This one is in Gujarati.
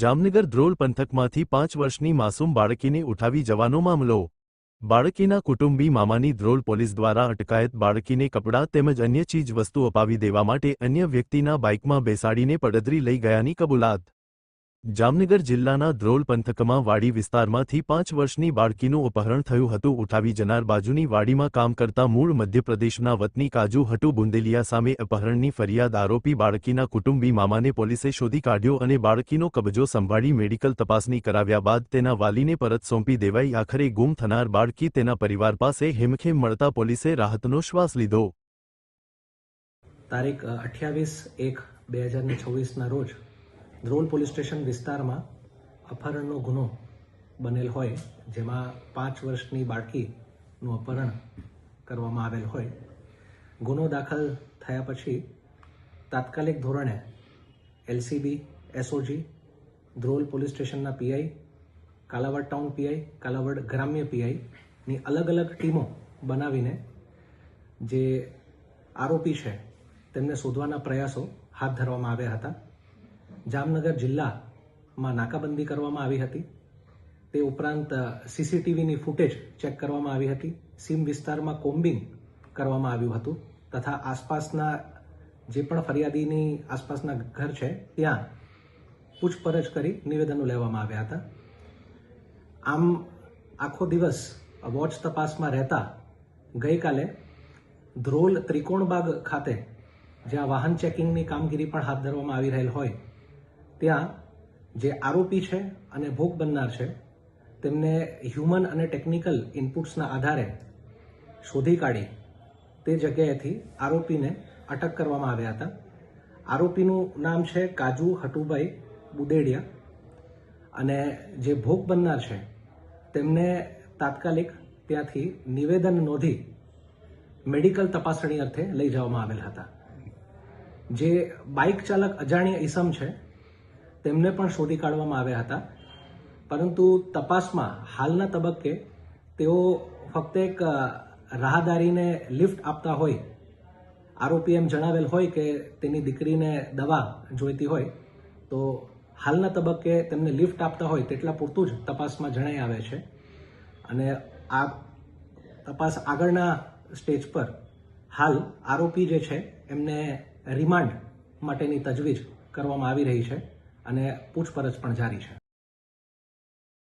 જામનગર ધ્રોલ પંથકમાંથી પાંચ વર્ષની માસૂમ બાળકીને ઉઠાવી જવાનો મામલો. બાળકીના કુટુંબી મામાની ધ્રોલ પોલીસ દ્વારા અટકાયત બાળકીને કપડાં તેમજ અન્ય ચીજ વસ્તુ અપાવી દેવા માટે અન્ય વ્યક્તિના બાઇકમાં બેસાડીને પડદરી લઈ ગયાની કબૂલાત. જામનગર જિલ્લાના ધ્રોલ પંથકમાં વાડી વિસ્તારમાંથી પાંચ વર્ષની બાળકીનું અપહરણ થયું હતું. ઉઠાવી જનાર બાજુની વાડીમાં કામ કરતા મૂળ મધ્યપ્રદેશના વતની કાજુ હટુ બુંદેલિયા સામે અપહરણની ફરિયાદ આરોપી બાળકીના કુટુંબી મામાને પોલીસે શોધી કાઢ્યો અને બાળકીનો કબજો સંભાળી મેડિકલ તપાસની કરાવ્યા બાદ તેના વાલીને પરત સોંપી દેવાઈ. આખરે ગુમ થનાર બાળકી તેના પરિવાર પાસે હેમખેમ મળતા પોલીસે રાહતનો શ્વાસ લીધો. તારીખ, અઠ્યાવીસ એક, બે હજાર ચોવીસના રોજ ધ્રોલ પોલીસ સ્ટેશન વિસ્તારમાં અપહરણનો ગુનો બનેલ હોય, જેમાં પાંચ વર્ષની બાળકીનું અપહરણ કરવામાં આવેલ હોય. ગુનો દાખલ થયા પછી તાત્કાલિક ધોરણે એલસીબી, એસઓજી, ધ્રોલ પોલીસ સ્ટેશનના PI, Kalavad town PI, Kalavad ગ્રામ્ય પીઆઈની અલગ અલગ ટીમો બનાવીને જે આરોપી છે, તેમને શોધવાના પ્રયાસો હાથ ધરવામાં આવ્યા હતા. જામનગર જિલ્લામાં નાકાબંધી કરવામાં આવી હતી. તે ઉપરાંત સીસીટીવીની ફૂટેજ ચેક કરવામાં આવી હતી. સીમ વિસ્તારમાં કોમ્બિંગ કરવામાં આવ્યું હતું તથા આસપાસના જે પણ ફરિયાદીની આસપાસના ઘર છે, ત્યાં પૂછપરછ કરી નિવેદનો લેવામાં આવ્યા હતા. આમ, આખો દિવસ વોચ તપાસમાં રહેતા ગઈકાલે ધ્રોલ ત્રિકોણબાગ ખાતે જ્યાં વાહન ચેકિંગની કામગીરી પણ હાથ ધરવામાં આવી રહેલ હોય ત્યાં જે આરોપી છે અને ભોગ બનનાર છે, તેમને હ્યુમન અને ટેકનિકલ ઇનપુટ્સના આધારે શોધી કાઢી તે જગ્યાએથી આરોપીને અટક કરવામાં આવ્યા હતા. આરોપીનું નામ છે કાજુ હટુભાઈ બુદેડિયા અને જે ભોગ બનનાર છે, તેમને તાત્કાલિક ત્યાંથી નિવેદન નોંધી મેડિકલ તપાસણી અર્થે લઈ જવામાં આવેલ હતા. જે બાઇક ચાલક અજાણ્યા ઈસમ છે તેમને પણ શોધી કાઢવામાં આવ્યા હતા. પરંતુ તપાસમાં હાલના તબક્કે તેઓ ફક્ત એક રાહદારીને લિફ્ટ આપતા હોય. આરોપી એમ જણાવેલ હોય કે તેની દીકરીને દવા જોઈતી હોય, તો હાલના તબક્કે તેમને લિફ્ટ આપતા હોય તેટલા પૂરતું જ તપાસમાં જણાઈ આવે છે. અને આ તપાસ આગળના સ્ટેજ પર હાલ આરોપી જે છે, એમને રિમાન્ડ માટેની તજવીજ કરવામાં આવી રહી છે. અને પૂછપરછ પણ જારી છે.